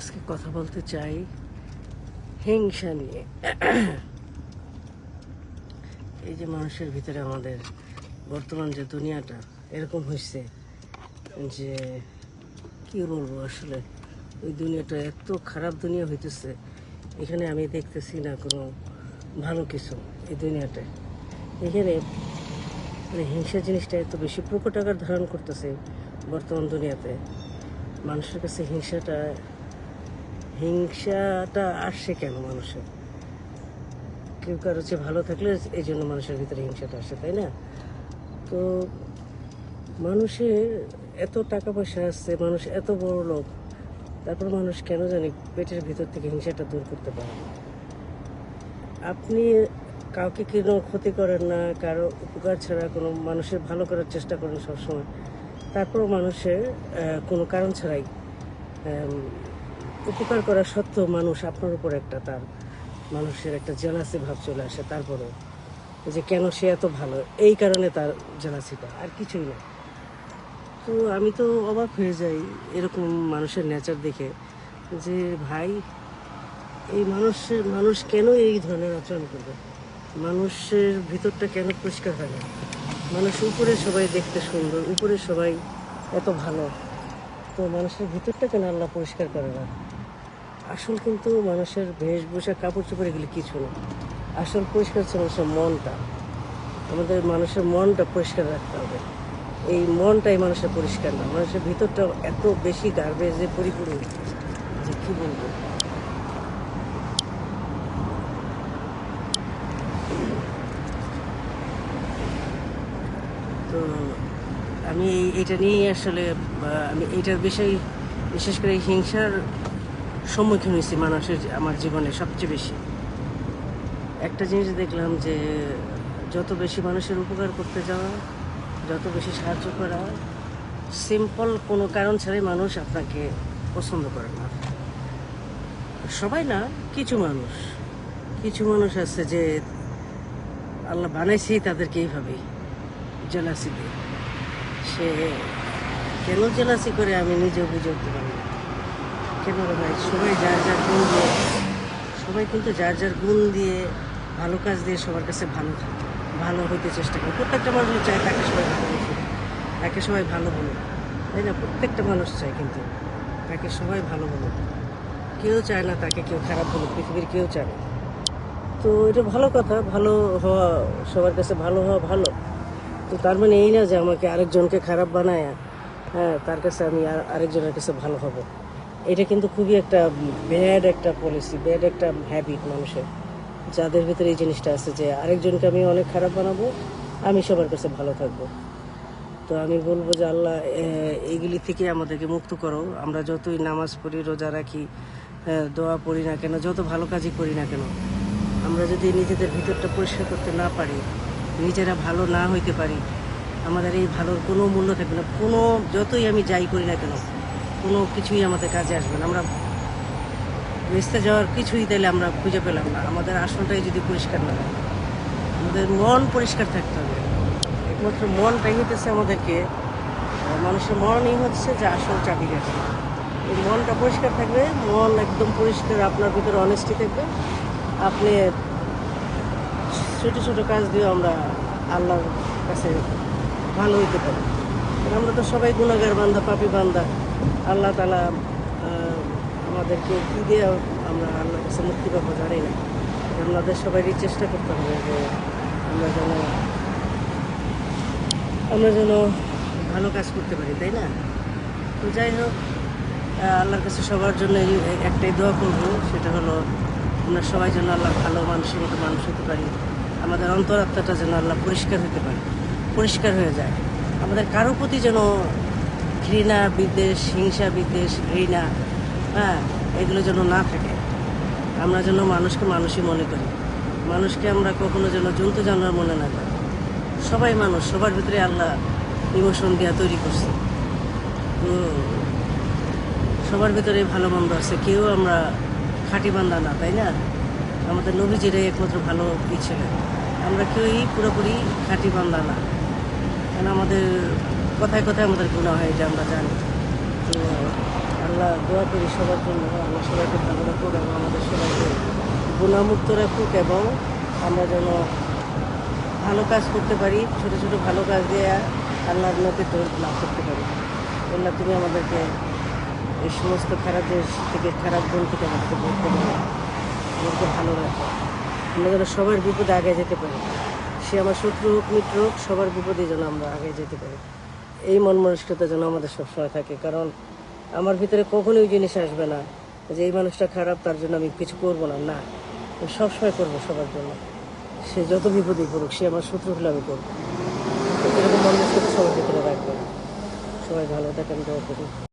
আজকে কথা বলতে চাই হিংসা নিয়ে। এই যে মানুষের ভিতরে আমাদের বর্তমান যে দুনিয়াটা, এরকম হয়েছে যে কি বলব আসলে? ওই দুনিয়াটা এত খারাপ দুনিয়া হইতেছে, এখানে আমি দেখতেছি না কোনো ভালো কিছু এই দুনিয়াটায় এখানে মানে হিংসা জিনিসটা এত বেশি প্রকট আকার ধারণ করতেছে বর্তমান দুনিয়াতে। মানুষের কাছে হিংসাটা হিংসাটা আসছে কেন মানুষের? কেউ কারও চেয়ে ভালো থাকলে এই জন্য মানুষের ভিতরে হিংসাটা আসে, তাই না? তো মানুষের এত টাকা পয়সা আসছে মানুষ এত বড় লোক, তারপর মানুষ কেন জানি পেটের ভিতর থেকে হিংসাটা দূর করতে পারে আপনি কাউকে কোনো ক্ষতি করেন না, কারও উপকার ছাড়া কোনো মানুষের ভালো করার চেষ্টা করেন সবসময়, তারপরও মানুষের কোনো কারণ ছাড়াই উপকার করা সত্ত্বেও মানুষ আপনার উপর একটা তার, মানুষের একটা জেলাসি ভাব চলে আসে। তারপরেও যে কেন সে এত ভালো? এই কারণে তার জেলাসিটা আর কিছুই না। তো আমি তো অবাক হয়ে যাই এরকম মানুষের নেচার দেখে যে, ভাই, এই মানুষের মানুষ কেন এই ধরনের আচরণ করবে? মানুষের ভিতরটা কেন পরিষ্কার হয় না? মানুষ উপরে সবাই দেখতে সুন্দর, উপরে সবাই এত ভালো। তো মানুষের ভিতরটা কেন আল্লাহ পরিষ্কার করে না। আসল কিন্তু মানুষের বেশভূষা কাপড় চোপড় এগুলি কিছু না। আসল পরিষ্কার হচ্ছে মানুষের মনটা। আমাদের মানুষের মনটা পরিষ্কার রাখতে হবে। এই মনটাই মানুষের পরিষ্কার না। মানুষের ভিতরটা এত বেশি গার্বেজে পরিপূর্ণ। যে কী বলব? তো আমি এটা নিয়েই আসলে আমি এইটার বিষয় বিশেষ করে হিংসার সম্মুখীন হয়েছি মানুষের আমার জীবনে সবচেয়ে বেশি। একটা জিনিস দেখলাম যে, যত বেশি মানুষের উপকার করতে যাওয়া, যত বেশি সাহায্য করা সিম্পল কোনো কারণ ছাড়াই মানুষ আপনাকে পছন্দ করে না। সবাই না, কিছু মানুষ কিছু মানুষ আছে যে, আল্লাহ বানাইছি তাদেরকে এইভাবেই জেলাসি দিয়ে। সে কেন জেলাসি করে আমি নিজেও বুঝে উঠতে পারি কেন ভাই? সবাই যার যার গুণ দিয়ে, সবাই কিন্তু যার যার গুণ দিয়ে ভালো কাজ দিয়ে সবার কাছে ভালো ভালো হইতে চেষ্টা করে। প্রত্যেকটা মানুষ চায় তাকে সবাই ভালো তাকে সবাই ভালো বলুক। তাই না? প্রত্যেকটা মানুষ চায় কিন্তু তাকে সবাই ভালো বলুক। কেউ চায় না তাকে কেউ খারাপ বলুক, পৃথিবীর কেউ চায় না। তো এটা ভালো কথা, ভালো হওয়া, সবার কাছে ভালো হওয়া ভালো। তো তার মানে এই না যে আমাকে আরেকজনকে খারাপ বানায় হ্যাঁ তার কাছে আমি আর আরেকজনের কাছে ভালো হব। এটা কিন্তু খুবই একটা ব্যাড একটা পলিসি ব্যাড একটা হ্যাবিট মানুষের। যাদের ভিতরে এই জিনিসটা আছে যে আরেকজনকে আমি অনেক খারাপ বানাবো আমি সবার কাছে ভালো থাকব। তো আমি বলব যে আল্লাহ এইগুলি থেকে আমাদেরকে মুক্ত করো। আমরা যতই নামাজ পড়ি রোজা রাখি হ্যাঁ, দোয়া পড়ি না কেন যত ভালো কাজই করি না কেন আমরা যদি নিজেদের ভিতরটা পরিষ্কার করতে না পারি নিজেরা ভালো না হইতে পারি, আমাদের এই ভালোর কোনো মূল্য থাকবে না। কোনো যতই আমি যাই করি না কেন, কোনো কিছুই আমাদের কাজে আসবে না। আমরা বেসতে যাওয়ার কিছুই তাহলে আমরা খুঁজে পেলাম না। আমাদের আসনটাই যদি পরিষ্কার না হয় আমাদের মন পরিষ্কার থাকতে হবে। একমাত্র মনটাই হইতেছে আমাদেরকে মানুষের মনই হচ্ছে যে আসল চাবিকাঠি। এই মনটা পরিষ্কার থাকবে, মন একদম পরিষ্কার, আপনার ভিতরে অনেস্টি থাকবে। আপনি ছোট ছোট কাজ দিয়ে আমরা আল্লাহর কাছে ভালো হইতে পারি। আমরা তো সবাই গুণাগার বান্দা, পাপি বান্দা। আল্লাহ তালা আমাদেরকে কী দিয়ে আমরা আল্লাহর কাছে মুক্তি পাবো জানি না। আমাদের সবারই চেষ্টা করতে হবে যে আমরা যেন আমরা যেন ভালো কাজ করতে পারি, তাই না? তো যাই হোক আল্লাহর কাছে সবার জন্য একটাই দোয়া করব, সেটা হলো আমরা সবাই যেন আল্লাহ ভালো মানুষের মতো মানুষ হতে পারি। আমাদের অন্তরাত্মাটা যেন আল্লাহ পরিষ্কার হতে পারে, পরিষ্কার হয়ে যায়। আমাদের কারও প্রতি যেন ঘৃণা, বিদ্বেষ, হিংসা, বিদ্বেষ, ঘৃণা হ্যাঁ এগুলো যেন না থাকে। আমরা যেন মানুষকে মানুষই মনে করি। মানুষকে আমরা কখনো যেন জন্তু জানোয়ার মনে না করি। সবাই মানুষ, সবার ভিতরে আল্লাহ ইমোশন দেওয়া তৈরি করছে। তো সবার ভিতরে ভালো মন্দ আছে। কেউ আমরা খাঁটি বান্দা না, তাই না? আমাদের নবীজিরাই একমাত্র ভালো ই ছিলেন আমরা কেউই পুরোপুরি খাঁটি বান্দা না। কারণ আমাদের কথায় কথায় আমাদের গুণা হয়, এটা আমরা জানি। তো আল্লাহ আল্লাহ দোয়া করি সবার জন্য, আল্লাহ সবাইকে ভালো রাখুক এবং আমাদের সবাইকে গুণামুক্ত রাখুক এবং আমরা যেন ভালো কাজ করতে পারি, ছোট ছোট ভালো কাজ দিয়ে আল্লাহর নকে লাভ করতে পারি। আল্লাহ তুমি আমাদেরকে এই সমস্ত খারাপ দেশ থেকে, খারাপ গুণ থেকে আমাদেরকে বলতে পারো আমাদেরকে ভালো রাখো আমরা যেন সবার বিপদে আগে যেতে পারি। সে আমার শত্রু হোক, মিত্র হোক, সবার বিপদে যেন আমরা আগে যেতে পারি। এই মন মানসিকতা যেন আমাদের সবসময় থাকে। কারণ আমার ভিতরে কখনোই জিনিস আসবে না যে এই মানুষটা খারাপ, তার জন্য আমি কিছু করব না। না, আমি সবসময় করব সবার জন্য। সে যত বিপদেই পড়ুক, সে আমার শত্রু হলে আমি করব। এরকম মন মানসিকতা সবার ভিতরে রাখব সবাই ভালো থাকেন, দোয়া করি